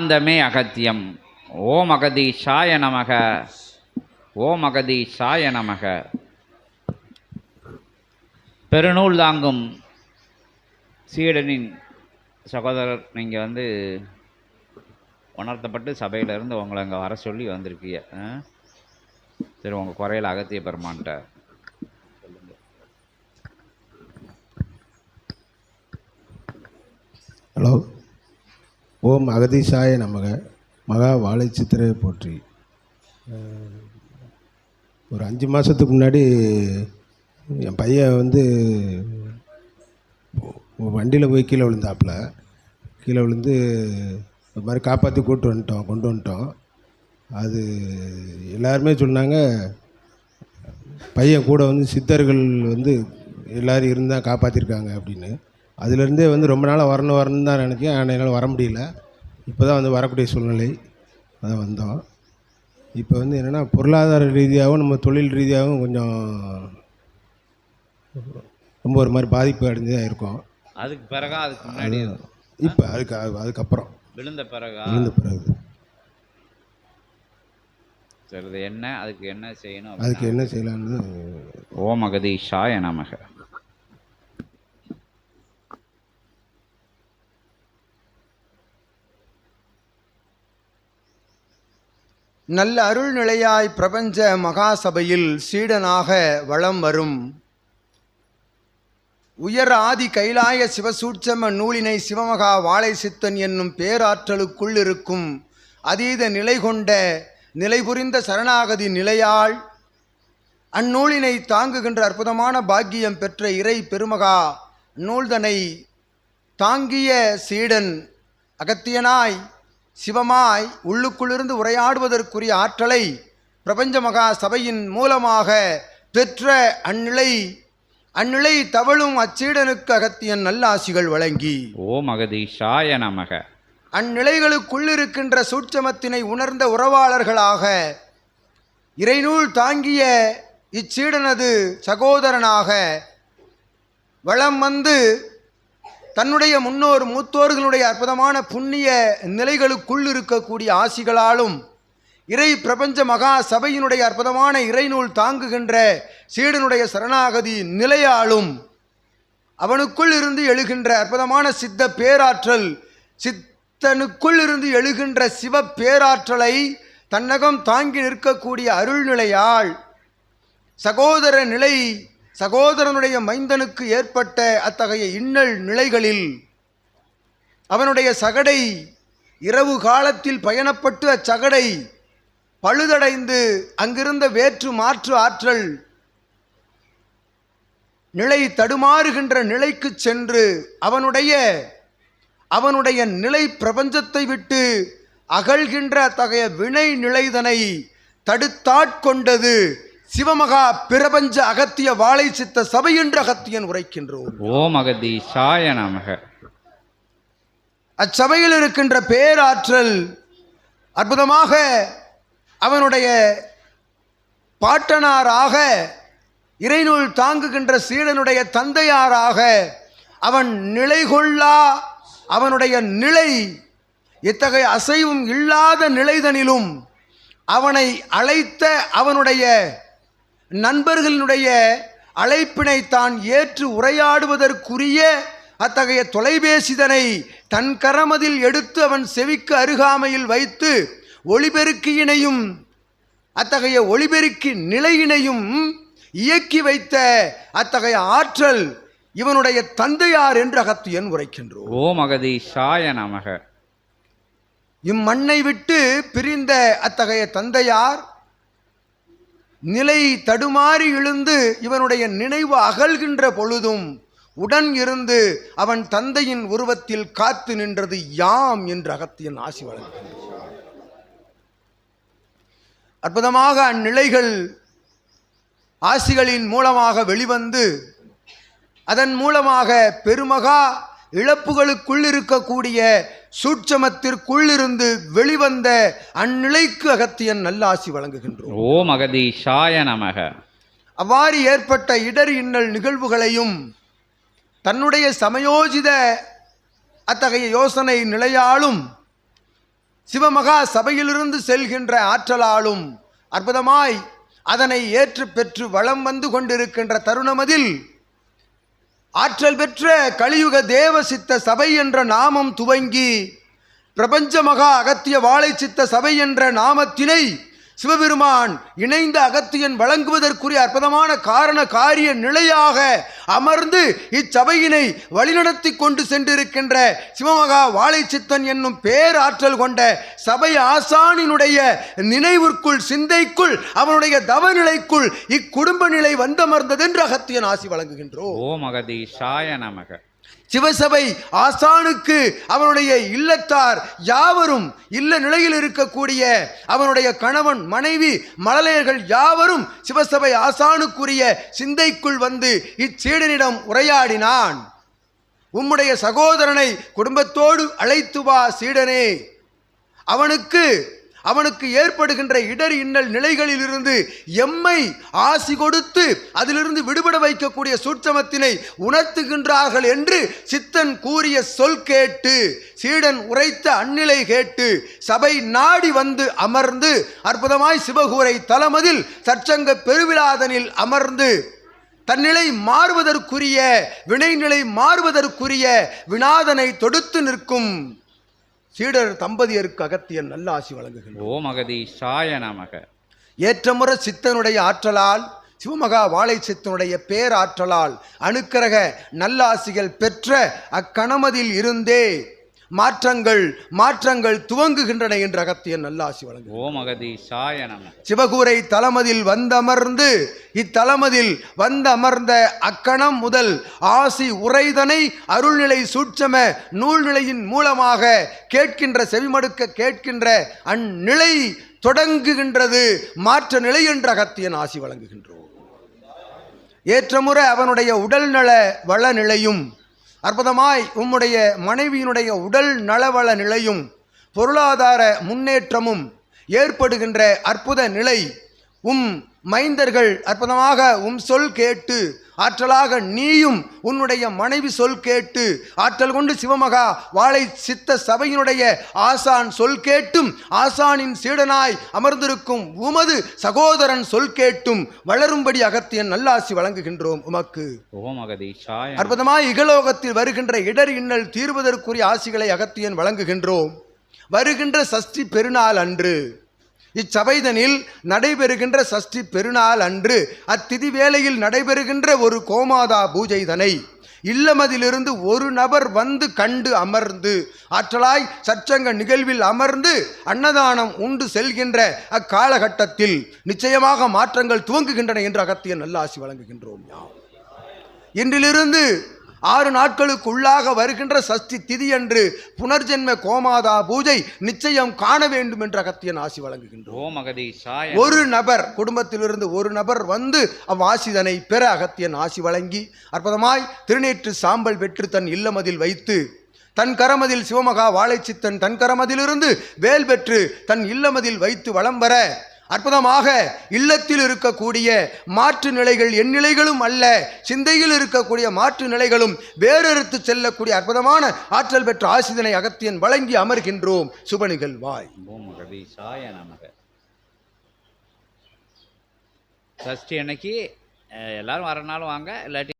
ஆனந்தமே அகத்தியம். ஓம் சாய நமக. ஓம் அகதீஷாய நமக. பெருநூல் தாங்கும் சீடனின் சகோதரர் நீங்கள் வந்து உணர்த்தப்பட்டு சபையிலேருந்து உங்களை அங்கே வர சொல்லி வந்திருக்கீங்க. ஆ? சரி உங்கள் குறையில் அகத்திய பெருமான்ட்ட. ஓம் அகதிசாய நமக. மகா வாழை சித்திரை போற்றி. ஒரு அஞ்சு மாதத்துக்கு முன்னாடி என் பையன் வந்து வண்டியில் போய் கீழே விழுந்தாப்புல. கீழே விழுந்து இந்த மாதிரி காப்பாற்றி கூட்டு வந்துட்டோம் கொண்டு வந்துட்டோம். அது எல்லாருமே சொன்னாங்க பையன் கூட வந்து சித்தர்கள் வந்து எல்லோரும் இருந்தால் காப்பாற்றிருக்காங்க அப்படின்னு. அதுலேருந்தே வந்து ரொம்ப நாளாக வரணும் வரணும்னு தான் நினைச்சேன் ஆனால் என்னால் வர முடியல. இப்போ தான் வந்து வரக்கூடிய சூழ்நிலை. அதான் வந்தோம். இப்போ வந்து என்னென்னா பொருளாதார ரீதியாகவும் நம்ம தொழில் ரீதியாகவும் கொஞ்சம் ரொம்ப ஒரு மாதிரி பாதிப்பு அடைஞ்சு தான் இருக்கோம். அதுக்கு பிறகா அதுக்கு முன்னாடி இப்போ அதுக்கு அதுக்கப்புறம். விழுந்த பிறகா? விழுந்த பிறகு. சரி என்ன? அதுக்கு என்ன செய்யணும்? அதுக்கு என்ன செய்யலான்னு ஓம் அகதீஷாய நமக. நல்ல அருள்நிலையாய் பிரபஞ்ச மகாசபையில் சீடனாக வளம் வரும். உயர் ஆதி கைலாய சிவசூட்சம நூலினை சிவமகா வாழை சித்தன் என்னும் பேராற்றலுக்குள் இருக்கும் அதீத நிலை கொண்ட நிலை புரிந்த சரணாகதி நிலையால் அந்நூலினை தாங்குகின்ற அற்புதமான பாக்கியம் பெற்ற இறை பெருமகா நூல்தனை தாங்கிய சீடன் அகத்தியனாய் சிவமாய் உள்ளுக்குள்ளிருந்து உரையாடுவதற்குரிய ஆற்றலை பிரபஞ்ச மகா சபையின் மூலமாக பெற்ற அந்நிலை அந்நிலை தவழும் அச்சீடனுக்கு அகத்தியன் நல்லாசிகள் வழங்கி. ஓம் அகதீஷாய நமக. அந்நிலைகளுக்குள்ளிருக்கின்ற சூட்சமத்தினை உணர்ந்த உறவாளர்களாக இறைநூல் தாங்கிய இச்சீடனது சகோதரனாக வளம் வந்து தன்னுடைய முன்னோர் மூத்தோர்களுடைய அற்புதமான புண்ணிய நிலைகளுக்குள் இருக்கக்கூடிய ஆசிகளாலும் இறை பிரபஞ்ச மகா சபையினுடைய அற்புதமான இறைநூல் தாங்குகின்ற சீடனுடைய சரணாகதி நிலையாலும் அவனுக்குள் இருந்து எழுகின்ற அற்புதமான சித்த பேராற்றல் சித்தனுக்குள் இருந்து எழுகின்ற சிவ பேராற்றலை தன்னகம் தாங்கி நிற்கக்கூடிய அருள்நிலையால் சகோதர நிலை சகோதரனுடைய மைந்தனுக்கு ஏற்பட்ட அத்தகைய இன்னல் நிலைகளில் அவனுடைய சகடை இரவு காலத்தில் பயணப்பட்டு அச்சகடை பழுதடைந்து அங்கிருந்த வேற்று மாற்று ஆற்றல் நிலை தடுமாறுகின்ற நிலைக்கு சென்று அவனுடைய அவனுடைய நிலை பிரபஞ்சத்தை விட்டு அகழ்கின்ற அத்தகைய வினை நிலைதனை தடுத்தாட்கொண்டது. சிவமகா பிரபஞ்ச அகத்திய வாழை சித்த சபை என்று அகத்தியன் உரைக்கின்றோம். ஓம் அகதீஷாய நமக. அச்சபையில் இருக்கின்ற பேராற்றல் அற்புதமாக அவனுடைய பாட்டனாராக இறைநூல் தாங்குகின்ற சீடனுடைய தந்தையாராக அவன் நிலை கொள்ளா அவனுடைய நிலை இத்தகைய அசைவும் இல்லாத நிலைதனிலும் அவனை அழைத்த அவனுடைய நண்பர்களினுடைய அழைப்பினை தான் ஏற்று உரையாடுவதற்குரிய அத்தகைய தொலைபேசிதனை தன் கரமதில் எடுத்து அவன் செவிக்கு அருகாமையில் வைத்து ஒளிபெருக்கியினையும் அத்தகைய ஒளிபெருக்கி நிலையினையும் இயக்கி வைத்த அத்தகைய ஆற்றல் இவனுடைய தந்தையார் என்று அகத்தியன் உரைக்கின்றோம். ஓம் அகதீஷாய நமக. இம்மண்ணை விட்டு பிரிந்த அத்தகைய தந்தையார் நிலை தடுமாறி எழுந்து இவனுடைய நினைவு அகல்கின்ற பொழுதும் உடன் இருந்து அவன் தந்தையின் உருவத்தில் காத்து நின்றது யாம் என்று அகத்தியன் ஆசி வழங்குகின்றார் அற்புதமாக அந்நிலைகள் ஆசிகளின் மூலமாக வெளிவந்து அதன் மூலமாக பெருமகா இழப்புகளுக்குள் இருக்கக்கூடிய சூட்சமத்திற்குள்ளிருந்து வெளிவந்த அந்நிலைக்கு அகத்தியன் நல்லாசி வழங்குகின்றோம். ஓம் அகதீஷாய நமக. அவ்வாறு ஏற்பட்ட இடர் இன்னல் நிகழ்வுகளையும் தன்னுடைய சமயோஜித அத்தகைய யோசனை நிலையாலும் சிவமகா சபையிலிருந்து செல்கின்ற ஆற்றலாலும் அற்புதமாய் அதனை ஏற்று பெற்று வளம் வந்து கொண்டிருக்கின்ற தருணமதில் ஆற்றல் பெற்ற கலியுக தேவ சித்த சபை என்ற நாமம் துவங்கி பிரபஞ்ச மகா அகத்திய வாழை சித்த சபை என்ற நாமத்தினை சிவபெருமான் இணைந்த அகத்தியன் வழங்குவதற்குரிய அற்புதமான காரண காரிய நிலையாக அமர்ந்து இச்சபையினை வழிநடத்தி கொண்டு சென்றிருக்கின்ற சிவமகா வாழைச்சித்தன் என்னும் பேராற்றல் கொண்ட சபை ஆசானினுடைய நினைவிற்குள் சிந்தைக்குள் அவனுடைய தவநிலைக்குள் இக்குடும்ப நிலை வந்தமர்ந்ததென்று அகத்தியன் ஆசி வழங்குகின்றோம். ஓம் அகதீஷாய நமக. சிவசபை ஆசானுக்கு அவனுடைய இல்லத்தார் யாவரும் இல்ல நிலையில் இருக்கக்கூடிய அவனுடைய கணவன் மனைவி மழலையர்கள் யாவரும் சிவசபை ஆசானுக்குரிய சிந்தைக்குள் வந்து இச்சீடனிடம் உரையாடினான். உம்முடைய சகோதரனை குடும்பத்தோடு அழைத்து வா சீடனே. அவனுக்கு அவனுக்கு ஏற்படுகின்ற இடர் இன்னல் நிலைகளிலிருந்து எம்மை ஆசி கொடுத்து அதிலிருந்து விடுபட வைக்கக்கூடிய சூட்சமத்தினை உணர்த்துகின்றார்கள் என்று சித்தன் கூறிய சொல் கேட்டு சீடன் உரைத்த அந்நிலை கேட்டு சபை நாடி வந்து அமர்ந்து அற்புதமாய் சிவகூரை தலமதில் சற்சங்க பெருவிழாதனில் அமர்ந்து தன்னிலை மாறுவதற்குரிய வினைநிலை மாறுவதற்குரிய வினாதனை தொடுத்து நிற்கும். சீடர் தம்பதியருக்கு அகத்தியன் நல்ல ஆசி வழங்குகின்றார் ஓம் அகதீஷாய நமக. ஏற்றமுற சித்தனுடைய ஆற்றலால் சிவமகா வாழை சித்தனுடைய பேராற்றலால் அணுக்கரக நல்லாசிகள் பெற்ற அக்கணமதில் இருந்தே மாற்றங்கள் மாற்றங்கள் துவங்குகின்றன என்று அகத்தியன் நல்லாசி வழங்கு ஓம் அகதீஷாய நமக சிவகூரை தலமதில் வந்தமர்ந்து இத்தலமதில் வந்தமர்ந்த அக்கணம் முதல் ஆசி உரைதனை அருள்நிலை சூட்சம நூல்நிலையின் மூலமாக கேட்கின்ற செவிமடுக்க கேட்கின்ற அந்நிலை தொடங்குகின்றது மாற்ற நிலை என்ற அகத்தியன் ஆசி வழங்குகின்றோம். ஏற்றமுறை அவனுடைய உடல்நல வளநிலையும் அற்புதமாய் உம்முடைய மனைவியினுடைய உடல் நலவள நிலையும் பொருளாதார முன்னேற்றமும் ஏற்படுகின்ற அற்புத நிலை. உம் மைந்தர்கள் அற்புதமாக உம் சொல் கேட்டு ஆற்றலாக நீயும் உன்னுடைய மனைவி சொல் கேட்டு ஆற்றல் கொண்டு சிவமகா வாழை சித்த சபையினுடைய ஆசான் சொல் கேட்டும் ஆசானின் சீடனாய் அமர்ந்திருக்கும் உமது சகோதரன் சொல் கேட்டும் வளரும்படி அகத்தியன் நல்லாசி வழங்குகின்றோம் உமக்கு. அற்புதமாய் இகலோகத்தில் வருகின்ற இடர் இன்னல் தீர்வதற்குரிய ஆசிகளை அகத்தியன் வழங்குகின்றோம். வருகின்ற சஷ்டி பெருநாள் அன்று இச்சபைதனில் நடைபெறுகின்ற சஷ்டி பெருநாள் அன்று அத்திதி வேளையில் நடைபெறுகின்ற ஒரு கோமாதா பூஜைதனை. இல்லமதிலிருந்து ஒரு நபர் வந்து கண்டு அமர்ந்து ஆற்றலாய் சச்சங்க நிகழ்வில் அமர்ந்து அன்னதானம் உண்டு செல்கின்ற அக்காலகட்டத்தில் நிச்சயமாக மாற்றங்கள் துவங்குகின்றன என்று அகத்தியன் நல்லாசி வழங்குகின்றோம் யாம். இன்றிலிருந்து ஆறு நாட்களுக்குள்ளாக வருகின்ற சஷ்டி திதி அன்று புனர்ஜென்ம கோமாதா பூஜை நிச்சயம் காண வேண்டும் என்று அகத்தியன் ஆசி வழங்குகின்றோம் ஒரு நபர் குடும்பத்திலிருந்து ஒரு நபர் வந்து அவ்வாசிதனை பெற அகத்தியன் ஆசி வழங்கி அற்புதமாய் திருநேற்று சாம்பல் பெற்று தன் இல்லமதில் வைத்து தன் கரமதில் சிவமகா வாழைச்சித்தன் தன் கரமதிலிருந்து வேல் பெற்று தன் இல்லமதில் வைத்து வலம் வர அற்புதமாக இல்லத்தில் இருக்கக்கூடிய மாற்று நிலைகள் என் நிலைகளும் அல்ல சிந்தையில் இருக்கக்கூடிய மாற்று நிலைகளும் வேறறுத்து செல்லக்கூடிய அற்புதமான ஆற்றல் பெற்ற ஆசிதனை அகத்தியன் வழங்கி அமர்கின்றோம். சுப நிகழ்வாய். ஓம் சஷ்டி அன்னைக்கு எல்லாரும் வரனாலும் வாங்க இல்லாட்டி